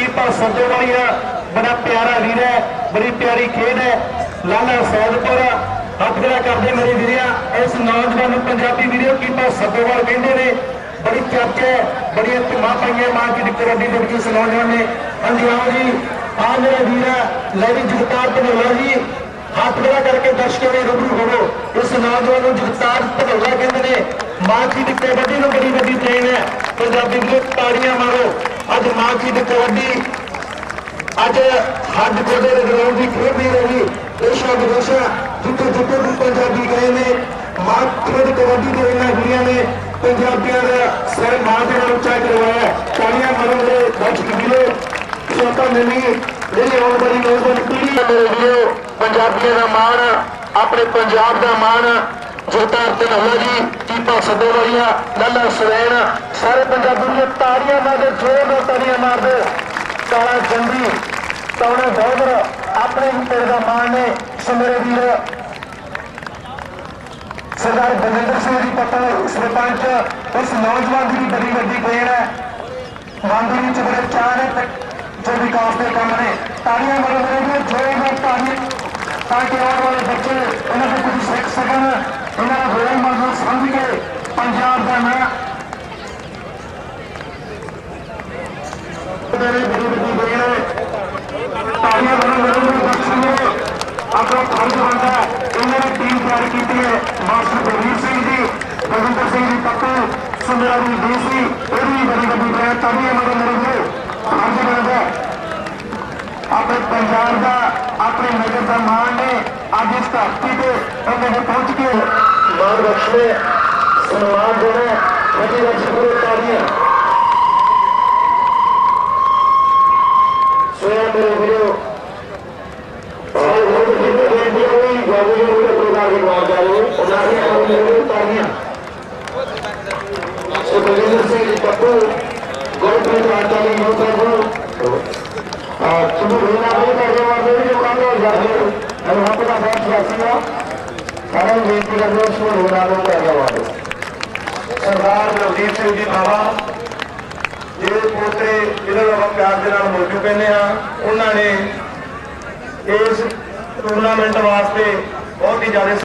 ਕੀਪਾ ਵਾਲੀ ਆ। ਬੜਾ ਪਿਆਰਾ ਵੀਰ ਹੈ, ਬੜੀ ਪਿਆਰੀ ਖੇਡ ਹੈ। ਲਾਲਾ ਸੌਦਪੁਰ ਹੱਥ ਖੜਾ ਕਰਦੇ ਮੇਰੇ ਵੀਰਿਆ, ਇਸ ਨੌਜਵਾਨ ਨੂੰ ਪੰਜਾਬੀ ਵੀਡੀਓ ਕੀਪਾ ਸੱਦੋਵਾਲ ਕਹਿੰਦੇ ਨੇ। ਬੜੀ ਚਰਚਾ ਬੜੀਆਂ ਧੁਮਾ ਪਾਈਆਂ ਮਾਂ ਕੀ ਕਬੱਡੀ ਦੇ ਵਿੱਚ ਨੇ। ਹਾਂਜੀ, ਆਓ ਜੀ। ਆ ਮੇਰੇ ਵੀਰਾ ਲੈ ਵੀ ਜਗਤਾਰ ਧਨੋਲਾ ਜੀ। ਹੱਥ ਖੜਾ ਕਰਕੇ ਦਰਸ਼ਕਾਂ ਦੇ ਰੂਬਰੂ ਹੋਵੋ। ਇਸ ਨੌਜਵਾਨ ਨੂੰ ਜਗਤਾਰ ਧਨੋਲਾ ਕਹਿੰਦੇ ਨੇ। ਮਾਂ ਕੀ ਦੀ ਕਬੱਡੀ ਨੂੰ ਬੜੀ ਵੱਡੀ ਦੇਣ ਹੈ। ਪੰਜਾਬੀ ਵੀਰੋ, ਤਾੜੀਆਂ ਮਾਰੋ। ਅੱਜ ਮਾਂ ਦੀ ਕਬੱਡੀ, ਅੱਜ ਹੱਡ ਗੋਡੇ ਦੇ ਗਰਾਊਂਡ ਦੀ ਖੇਡ ਨਹੀਂ ਰਹੀ ਦੇਸ਼ਾਂ ਵਿਦੇਸ਼ਾਂ ਜਿੱਥੇ ਜਿੱਥੇ ਵੀ ਪੰਜਾਬੀ ਗਏ ਨੇ, ਮਾਂ ਖੇਡ ਕਬੱਡੀ ਦੇ ਇਹਨਾਂ ਵੀਰਾਂ ਨੇ ਪੰਜਾਬੀਆਂ ਦਾ ਸਿਰ ਮਾਂ ਦੇ ਨਾਲ ਉੱਚਾ ਕਰਵਾਇਆ ਹੈ। ਤਾਲੀਆਂ ਮਾਰੋ ਮੇਰੇ ਦਰਸ਼ਕ ਵੀਰੋ ਸੋਤਾ ਨਵੀਂ ਜਿਹੜੀ ਆਉਣ ਵਾਲੀ ਨੌਜਵਾਨ ਪੀੜ੍ਹੀ ਮੇਰੇ ਵੀਰੋ, ਪੰਜਾਬੀਆਂ ਦਾ ਮਾਣ, ਆਪਣੇ ਪੰਜਾਬ ਦਾ ਮਾਣ ਜਗਤਾਰ ਧਨੋਲਾ ਜੀ, ਕੀਪਾ ਸਦੋਵਾਲੀਆ ਲੱਲਾ ਸਰੈਣ ਸਾਰੇ ਪੰਜਾਬੀ ਦੀਆਂ ਤਾੜੀਆਂ ਮਾਰਦੇ, ਜ਼ੋਰ ਨਾਲ ਤਾੜੀਆਂ ਮਾਰਦੇ। ਕਾਲਾ ਜੰਦੀ ਕੌਣਾ ਦੌਦਰ ਆਪਣੇ ਹੀ ਤੇਰੇ ਦਾ ਮਾਣ ਨੇ ਸੋ ਵੀਰ ਸਰਦਾਰ ਬਲਜਿੰਦਰ ਸਿੰਘ ਜੀ ਪੱਤਲ ਸਰਪੰਚ ਇਸ ਨੌਜਵਾਨ ਦੀ ਵੀ ਬੜੀ ਵੱਡੀ ਦੇਣ ਹੈ। ਮਨ ਦੇ ਵਿੱਚ ਬੜੇ ਚਾਹ ਨੇ ਜੋ ਵਿਕਾਸ ਦੇ ਕੰਮ ਨੇ। ਤਾੜੀਆਂ ਮਾਰੋ ਮੇਰੇ ਵੀਰ ਜੋਰੇ ਨਾਲ ਤਾੜੀ ਤਾਂ ਕਿ ਆਉਣ ਵਾਲੇ ਬੱਚੇ, ਉਹਨਾਂ ਨੂੰ ਕੁਝ ਸਿੱਖ ਸਕਣ ਇਹਨਾਂ ਦਾ ਰੋਲ ਮਾਡਲ ਸਮਝ ਕੇ ਪੰਜਾਬ ਦਾ ਨਾਂ। ਮੇਰੇ ਬੜੀ ਵੱਡੀ ਦੇਣ ਤਾਲੀਆਂ ਮਾਰੋ ਮੇਰੇ ਵੀਰ ਦਰਸ਼ਕੋ ਆਪਣਾ ਫਰਜ਼ ਬਣਦਾ ਇਹਨਾਂ ਨੇ ਟੀਮ ਤਿਆਰ ਕੀਤੀ ਹੈ। ਮਾਸਟਰ ਬਲਵੀਰ ਸਿੰਘ ਜੀ, ਬਲਵਿੰਦਰ ਸਿੰਘ ਜੀ ਪੱਪੂ ਸੁੰਦਰਾ ਜੀ ਡੀਸੀ ਇਹ ਵੀ ਬੜੀ ਵੱਡੀ ਹੈ। ਤਾਲੀਆਂ ਮਾਰੋ, ਮੇਰੇ ਵੀਰ ਫਰਜ਼ ਬਣਦਾ ਆਪਣੇ ਪੰਜਾਬ ਦਾ, ਆਪਣੀ ਨਜ਼ਰ ਦਾ ਮਾਣ ਨੇ ਅੱਜ ਇਸ ਧਰਤੀ ਤੇ ਉਹਨਾਂ ਪਹੁੰਚ ਕੇ ਮਾਣ ਬਖਸ਼ੇ ਸਨਮਾਨ ਦੇਣਾ ਵੱਡੀ ਰੱਖੀ ਪੂਰੇ ਤਾਲੀਆਂ ਸੋਇਆ ਮੇਰੇ ਵੀਰੋ ਸਰਦਾਰ ਨਵਦੀਪ ਸਿੰਘ ਜੀ ਬਾਵਾ, ਜਿਹੜੇ ਪੋਤਰੇ ਜਿਹਨਾਂ ਨੂੰ ਆਪਾਂ ਪਿਆਰ ਦੇ ਨਾਲ ਮੋਜੂ ਕਹਿੰਦੇ ਆ ਉਹਨਾਂ ਨੇ ਇਸ ਟੂਰਨਾਮੈਂਟ ਵਾਸਤੇ ਬਹੁਤ ਹੀ ਜ਼ਿਆਦਾ